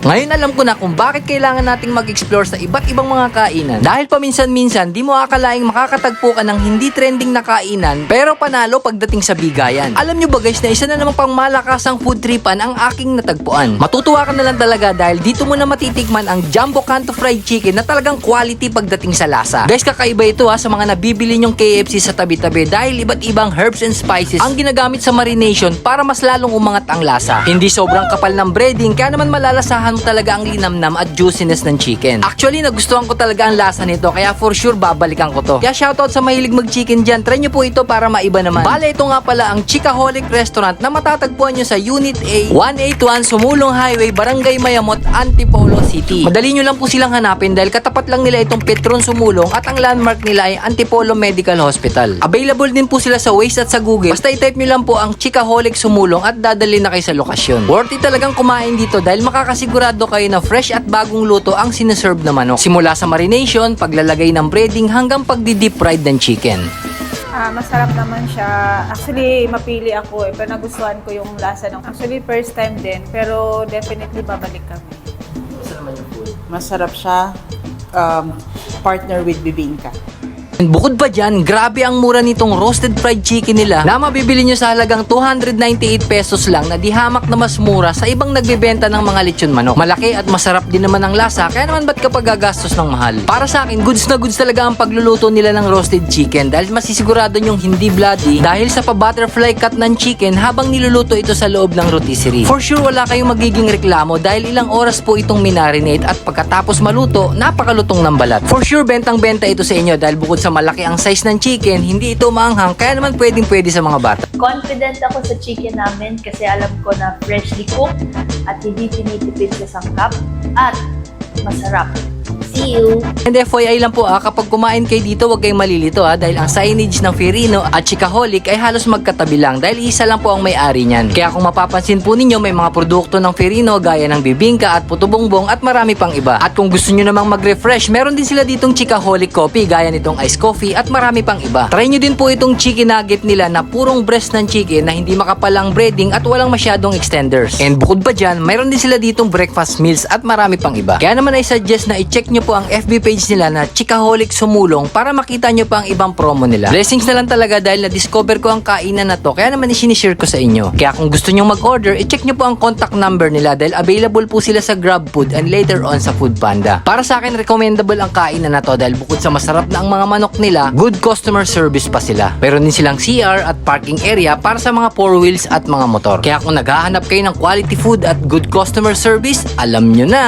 Ngayon alam ko na kung bakit kailangan nating mag-explore sa iba't ibang mga kainan. Dahil paminsan-minsan, di mo akalaing makakatagpo ka ng hindi trending na kainan, pero panalo pagdating sa bigayan. Alam nyo ba guys na isa na namang pang malakasang food tripan ang aking natagpuan. Matutuwa ka na lang talaga dahil dito mo na matitikman ang Jumbo Canto Fried Chicken na talagang quality pagdating sa lasa. Guys, kakaiba ito ha sa mga nabibili nyong KFC sa tabi-tabi dahil iba't ibang herbs and spices ang ginagamit sa marination para mas lalong umangat ang lasa. Hindi sobrang kapal ng breading kaya naman malalasahan mo talaga ang linamnam at juiciness ng chicken. Actually, nagustuhan ko talaga ang lasa nito kaya for sure babalikan ko to. Kaya shoutout sa mahilig mag-chicken dyan, try nyo po ito para maiba naman. Bale, ito nga pala ang Chicaholic Restaurant na matatagpuan nyo sa Unit A, 181 Sumulong Highway, Barangay Mayamot, Antipolo City. Madali nyo lang po silang hanapin dahil katapat lang nila itong Petron Sumulong at ang landmark nila ay Antipolo Medical Hospital. Available din po sila sa Waze at sa Google. Basta i-type nyo lang po ang Chicaholic Sumulong at dadali na kayo sa lokasyon. Worth it talagang kumain dito dahil makakasigurado kayo na fresh at bagong luto ang sineserve na manok. Simula sa marination, paglalagay ng breading hanggang pagdi-deep fried ng chicken. Ah, masarap naman siya. Actually, mapili ako eh, pero nagustuhan ko yung lasa ng... Actually, first time din, pero definitely babalik kami. Masarap siya. Um, partner with bibingka. Bukod pa dyan, grabe ang mura nitong roasted fried chicken nila na mabibili nyo sa halagang 298 pesos lang na di hamak na mas mura sa ibang nagbebenta ng mga lechon manok. Malaki at masarap din naman ang lasa kaya naman ba't kapag gagastos ng mahal? Para sa akin, goods na goods talaga ang pagluluto nila ng roasted chicken dahil masisigurado nyong hindi bloody dahil sa pa-butterfly cut ng chicken habang niluluto ito sa loob ng rotisserie. For sure wala kayong magiging reklamo dahil ilang oras po itong minarinate at pagkatapos maluto, napakalutong ng balat. For sure bentang-benta ito sa inyo dahil bukod sa malaki ang size ng chicken, hindi ito maanghang kaya naman pwedeng pwede sa mga bata. Confident ako sa chicken namin kasi alam ko na freshly cooked at hindi tinitipid sa sangkap at masarap. See you! And FYI lang po ah, kapag kumain kayo dito, huwag kayong malilito ah, dahil ang signage ng Firino at Chicaholic ay halos magkatabi lang dahil isa lang po ang may-ari niyan. Kaya kung mapapansin po ninyo, may mga produkto ng Firino gaya ng bibingka at puto bongbong at marami pang iba. At kung gusto nyo namang mag-refresh, meron din sila ditong Chicaholic coffee gaya nitong iced coffee at marami pang iba. Try nyo din po itong chicken nugget nila na purong breast ng chicken na hindi makapalang breading at walang masyadong extenders. And bukod pa dyan, mayroon din sila ditong breakfast meals at marami pang iba. Kaya naman ay suggest na i-check nyo po ang FB page nila na Chicaholic Sumulong para makita nyo pa ang ibang promo nila. Blessings na lang talaga dahil na-discover ko ang kainan na to kaya naman isinishare ko sa inyo. Kaya kung gusto nyo mag-order, i-check nyo po ang contact number nila dahil available po sila sa GrabFood and later on sa Food Panda. Para sa akin, recommendable ang kainan na to dahil bukod sa masarap na ang mga manok nila, good customer service pa sila. Meron din silang CR at parking area para sa mga four wheels at mga motor. Kaya kung naghahanap kayo ng quality food at good customer service, alam nyo na!